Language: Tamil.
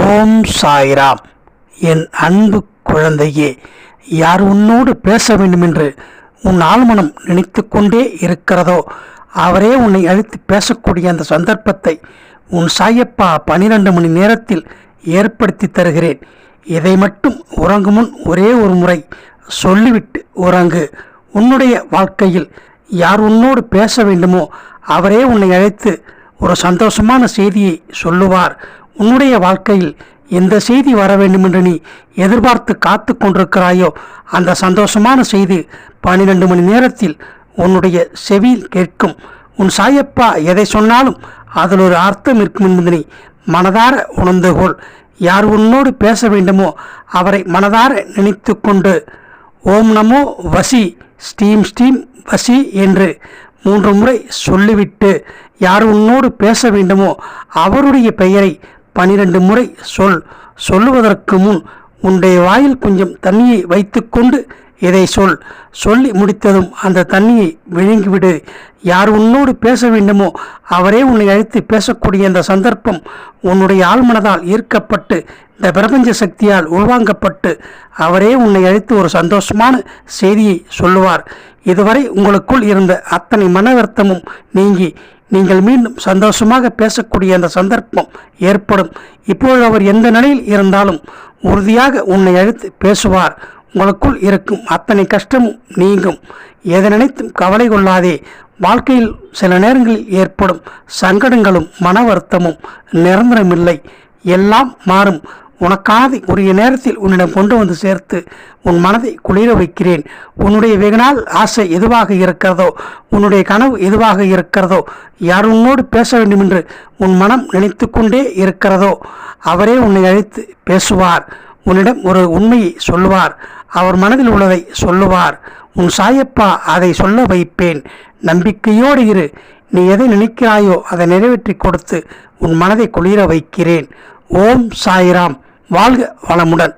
ஓம் சாய்ராம். என் அன்பு குழந்தையே யார் உன்னோடு பேச வேண்டுமென்று உன் ஆழ்மனம் நினைத்து கொண்டே இருக்கிறதோ அவரே உன்னை அழைத்து பேசக்கூடிய அந்த சந்தர்ப்பத்தை உன் சாயப்பா பனிரெண்டு மணி நேரத்தில் ஏற்படுத்தி தருகிறேன். இதை மட்டும் உறங்கும் முன் ஒரே ஒரு முறை சொல்லிவிட்டு உறங்கு. உன்னுடைய வாழ்க்கையில் யார் உன்னோடு பேச வேண்டுமோ அவரே உன்னை அழைத்து ஒரு சந்தோஷமான செய்தியை சொல்லுவார். உன்னுடைய வாழ்க்கையில் எந்த செய்தி வர வேண்டுமென்று நீ எதிர்பார்த்து காத்து கொண்டிருக்கிறாயோ அந்த சந்தோஷமான செய்தி பன்னிரெண்டு மணி நேரத்தில் உன்னுடைய செவியில் கேட்கும். உன் சாயப்பா எதை சொன்னாலும் அதில் ஒரு அர்த்தம் இருக்கும் என்பதனை மனதார உணர்ந்துகொள். யார் உன்னோடு பேச வேண்டுமோ அவரை மனதார நினைத்து கொண்டு. ஓம் நமோ வசி ஸ்டீம் ஸ்டீம் வசி என்று மூன்று முறை சொல்லிவிட்டு யார் உன்னோடு பேச வேண்டுமோ அவருடைய பெயரை பனிரெண்டு முறை சொல் சொல்லுவதற்கு முன் உன்னுடைய வாயில் கொஞ்சம் தண்ணியை வைத்துக்கொண்டு இதை சொல். சொல்லி முடித்ததும் அந்த தண்ணியை விழுங்கிவிடு. யார் உன்னோடு பேச வேண்டுமோ அவரே உன்னை அழைத்து பேசக்கூடிய அந்த சந்தர்ப்பம் உன்னுடைய ஆழ்மனதால் ஈர்க்கப்பட்டு இந்த பிரபஞ்ச சக்தியால் உள்வாங்கப்பட்டு அவரே உன்னை அழைத்து ஒரு சந்தோஷமான செய்தியை சொல்லுவார். இதுவரை உங்களுக்குள் இருந்த அத்தனை மன வருத்தமும் நீங்கி நீங்கள் மீண்டும் சந்தோஷமாக பேசக்கூடிய அந்த சந்தர்ப்பம் ஏற்படும். இப்பொழுது அவர் எந்த நிலையில் இருந்தாலும் உறுதியாக உன்னை அழைத்து பேசுவார். உங்களுக்குள் இருக்கும் அத்தனை கஷ்டமும் நீங்கும். எதை நினைத்தும் கவலை கொள்ளாதே. வாழ்க்கையில் சில நேரங்களில் ஏற்படும் சங்கடங்களும் மன வருத்தமும் நிரந்தரமில்லை. எல்லாம் மாறும். உனக்கானதை உரிய நேரத்தில் உன்னிடம் கொண்டு வந்து சேர்த்து உன் மனதை குளிர வைக்கிறேன். உன்னுடைய வெகுநாள் ஆசை எதுவாக இருக்கிறதோ உன்னுடைய கனவு எதுவாக இருக்கிறதோ யார் உன்னோடு பேச வேண்டும் என்று உன் மனம் நினைத்து கொண்டே இருக்கிறதோ அவரே உன்னை அழைத்து பேசுவார். உன்னிடம் ஒரு உண்மையை சொல்லுவார். அவர் மனதில் உள்ளதை சொல்லுவார். உன் சாயப்பா அதை சொல்ல வைப்பேன். நம்பிக்கையோடு இரு. நீ எதை நினைக்கிறாயோ அதை நிறைவேற்றி கொடுத்து உன் மனதை குளிர வைக்கிறேன். ஓம் சாய்ராம். வாழ்க வளமுடன்.